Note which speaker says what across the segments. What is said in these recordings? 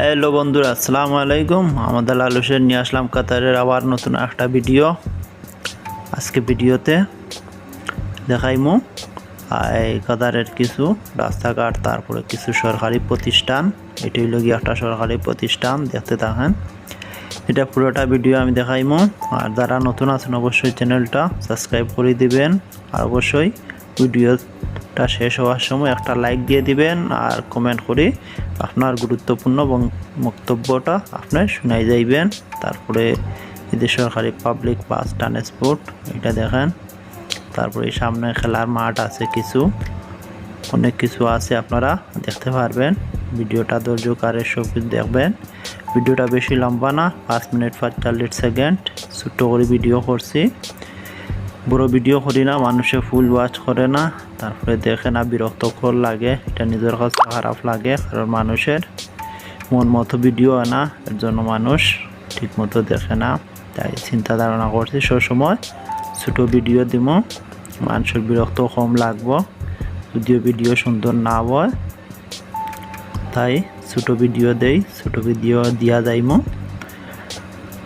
Speaker 1: Hello বন্ধুরা, আসসালামু আলাইকুম। আমাদের লালু হোসেন নিয়ে আসলাম কাতারের আবার নতুন একটা ভিডিও। আজকে ভিডিওতে দেখাইমু এই কাতারের কিছু রাস্তাঘাট, তারপরে কিছু সরকারি প্রতিষ্ঠান। এটি হইল গিয়ে একটা সরকারি প্রতিষ্ঠান, দেখতে থাকেন। এটা পুরোটা ভিডিও আমি দেখাইমু। আর যারা নতুন আছেন, অবশ্যই চ্যানেলটা সাবস্ক্রাইব করে দিবেন। আর অবশ্যই ভিডিওটা শেষ হওয়ার সময় একটা লাইক দিয়ে দিবেন আর কমেন্ট করে আপনার গুরুত্বপূর্ণ বক্তব্যটা আপনি শোনাই যাইবেন। তারপরে এদের সরকারি পাবলিক বাস ট্রান্সপোর্ট এটা দেখেন। তারপরে সামনে খেলার মাঠ আছে কিছু। অনেক কিছু আছে, আপনারা দেখতে পারবেন। ভিডিওটা ধৈর্য কারে সব দেখবেন। ভিডিওটা বেশি লম্বা না, পাঁচ মিনিট পঁয়তাল্লিশ সেকেন্ড। ছোট্ট করে ভিডিও করছি। বড় ভিডিও করি না মানুষে ফুল ওয়াচ করে না তারপরে দেখে না বিরক্তকর লাগে এটা নিজের কাছে খারাপ লাগে কারণ মানুষের মন মতো ভিডিও আনা এর জন্য মানুষ ঠিক মতো দেখে না। তাই চিন্তা ধারণা করছি সবসময় ছোটো ভিডিও দিব মানুষের বিরক্ত কম লাগবো, যদিও ভিডিও সুন্দর না হয়, তাই ছোটো ভিডিও দেই, ছোটো ভিডিও দিয়া যাইমো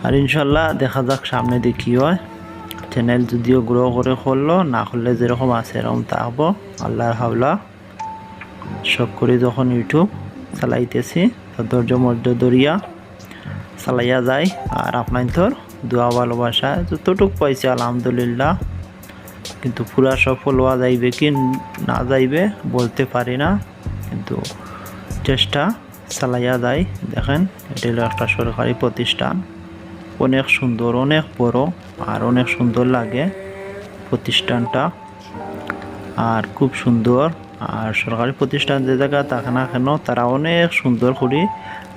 Speaker 1: আর ইনশাল্লাহ দেখা যাক সামনে দেখি হয়। চ্যানেল যদিও গ্রো করে করল, না করলে যেরকম আছে এরকম থাকব আল্লাহর হাওলা। সব করে যখন ইউটিউব চালাইতেছি ধৈর্য মর্য দরিয়া চালাইয়া যায় আর আপনার তোর দোয়া, ভালোবাসা, যতটুক পাইছে, আলহামদুলিল্লাহ। কিন্তু পুরা সফল হওয়া যাইবে কি না যাইবে বলতে পারি না। কিন্তু চেষ্টা চালাইয়া যায় দেখেন, এটা হলো একটা সরকারি প্রতিষ্ঠান। অনেক সুন্দর, অনেক বড় আর অনেক সুন্দর লাগে প্রতিষ্ঠানটা। আর খুব সুন্দর। আর সরকারি প্রতিষ্ঠান যে জায়গা থাকে না কেন তারা অনেক সুন্দর করে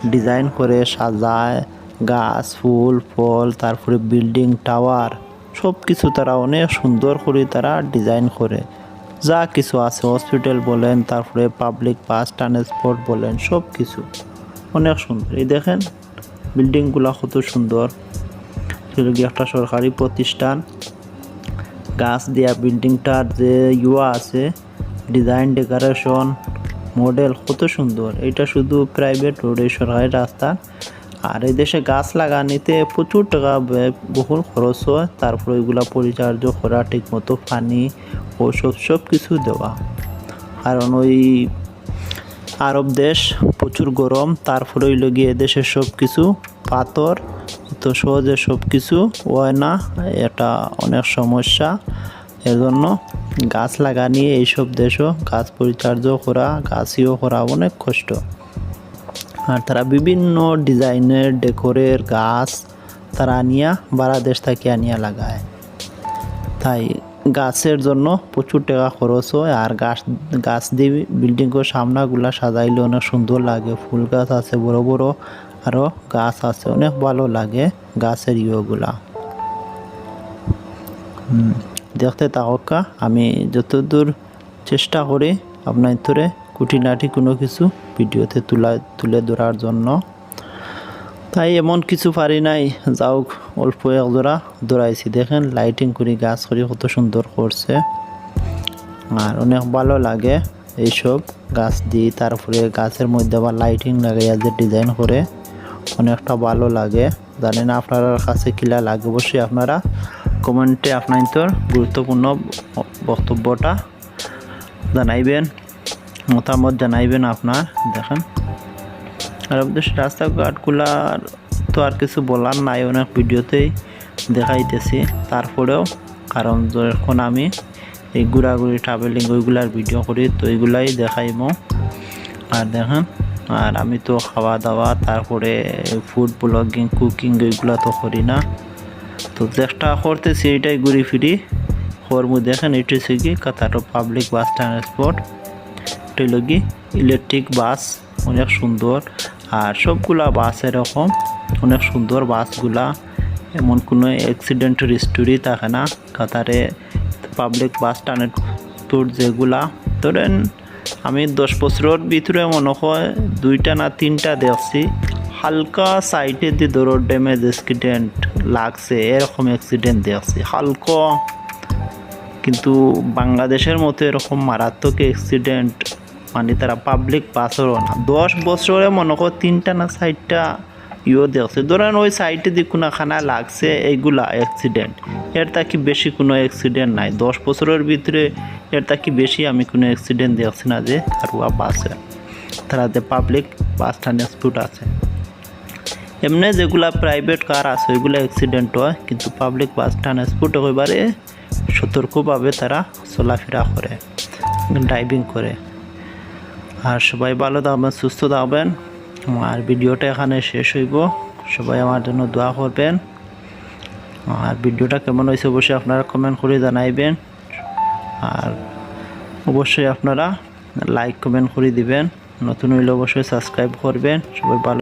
Speaker 1: ডিজাইন করে, সাজায়। গাছ, ফুল, ফল, তারপরে বিল্ডিং, টাওয়ার সব কিছু তারা অনেক সুন্দর করে তারা ডিজাইন করে। যা কিছু আছে, হসপিটাল বলেন, তারপরে পাবলিক বাস, ট্রান্সপোর্ট বলেন সব কিছু অনেক সুন্দর। এই দেখেন বিল্ডিংগুলো কত সুন্দর। একটা সরকারি প্রতিষ্ঠান। গাছ দেয়া বিল্ডিংটার যে ইয়া আছে, ডিজাইন, ডেকোরেশন, মডেল কত সুন্দর। এটা শুধু প্রাইভেট রোডে সরকারি রাস্তা। আর এই দেশে গাছ লাগানিতে প্রচুর টাকা বহুল খরচ হয়। তারপর ওইগুলা পরিচর্যা করা ঠিক মতো পানি ওসব সব কিছু দেওয়া। কারণ ওই আরব দেশ, প্রচুর গরম তারপরে হইল গিয়ে দেশের সব কিছু পাথর, তো সহজে সব কিছু হয় না, এটা অনেক সমস্যা। এজন্য গাছ লাগানি এইসব দেশও গাছ পরিচর্যা করা গাছিও করা অনেক কষ্ট। আর তারা বিভিন্ন ডিজাইনের, ডেকোরের গাছ তারা আনিয়া বারা দেশ থেকে আনিয়া লাগায়। তাই গাছের জন্য প্রচুর টাকা খরচ হয় আর গাছ গাছ দিয়ে বিল্ডিংয়ের সামনাগুলা সাজাইলে অনেক সুন্দর লাগে। ফুল গাছ আছে বড় বড় আরও গাছ আছে, অনেক ভালো লাগে গাছের ইয়েগুলা। দেখতে থাকা আমি যতদূর চেষ্টা করি আপনার ধরে কুটিনাটি কোনো কিছু ভিডিওতে তুলা, তুলে ধরার জন্য। তাই এমন কিছু পারি নাই। যাও অল্প এক জোড়া দৌড়াইছি। দেখেন লাইটিং করে, গাছ করে, কত সুন্দর করছে। আর অনেক ভালো লাগে এইসব গাছ দিয়ে। তারপরে গাছের মধ্যে আবার লাইটিং লাগাইয়া যে ডিজাইন করে, অনেকটা ভালো লাগে। জানি না আপনার কাছে কিলা লাগে? অবশ্যই আপনারা কমেন্টে আপনার তোর গুরুত্বপূর্ণ বক্তব্যটা জানাইবেন, মতামত জানাইবেন আপনার। দেখেন। আমাদের রাস্তাঘাটগুলার তো আর কিছু বলার নাই অনেক ভিডিওতেই দেখাইতেছি। তারপরেও, কারণ যখন আমি এই ঘোরাঘুরি ট্রাভেলিং ওইগুলার ভিডিও করি, তো এইগুলাই দেখাইমো। আর দেখেন, আর আমি তো খাওয়া দাওয়া তারপরে ফুড ব্লগিং কুকিং এগুলো তো করি না। তো চেষ্টা করতেছি এটাই ঘুরি ফিরি করব দেখেন, এটি হচ্ছে কি? কাতারো পাবলিক বাস ট্রান্সপোর্ট এটা হলো কি? ইলেকট্রিক বাস অনেক সুন্দর। আর সবগুলা বাস এরকম। অনেক সুন্দর বাসগুলা। এমন কোনো অ্যাক্সিডেন্টের স্টোরি থাকে না। কাতারে পাবলিক বাস ট্রান্সপোর্ট যেগুলা। ধরেন, আমি দশ বছরের ভিতরে মনে হয় দুইটা না তিনটা দেখছি। হালকা সাইডে দিয়ে ধরো ড্যামেজ অ্যাক্সিডেন্ট লাগছে, এরকম অ্যাক্সিডেন্ট দেখছি। হালকা। কিন্তু বাংলাদেশের মতো এরকম মারাত্মক অ্যাক্সিডেন্ট মানে তারা পাবলিক পাসও না দশ বছরে মনে করো তিনটা না চারটা ইও দেখছে ধরেন ওই সাইডে দিয়ে কোনো খানা লাগছে, এইগুলা অ্যাক্সিডেন্ট এর তাকি বেশি কোনো অ্যাক্সিডেন্ট নাই। দশ বছরের ভিতরে এর তাকি বেশি আমি কোনো অ্যাক্সিডেন্ট দেখছি না যে কারুয়া বাসে তারা যে পাবলিক বাস ট্রান্সপোর্ট আছে। এমনি যেগুলা প্রাইভেট কার আছে, ওইগুলো অ্যাক্সিডেন্ট হয়। কিন্তু পাবলিক বাস ট্রান্সপোর্ট একেবারে সতর্কভাবে তারা চলাফেরা করে ড্রাইভিং করে। আর সবাই ভালো থাকবেন, সুস্থ থাকবেন। আর ভিডিওটা এখানে শেষ হইব। সবাই আমার জন্য দোয়া করবেন। আর ভিডিওটা কেমন হয়েছে অবশ্যই আপনারা কমেন্ট করে জানাইবেন। আর অবশ্যই আপনারা লাইক কমেন্ট করে দিবেন। নতুন হইলে অবশ্যই সাবস্ক্রাইব করবেন। সবাই ভালো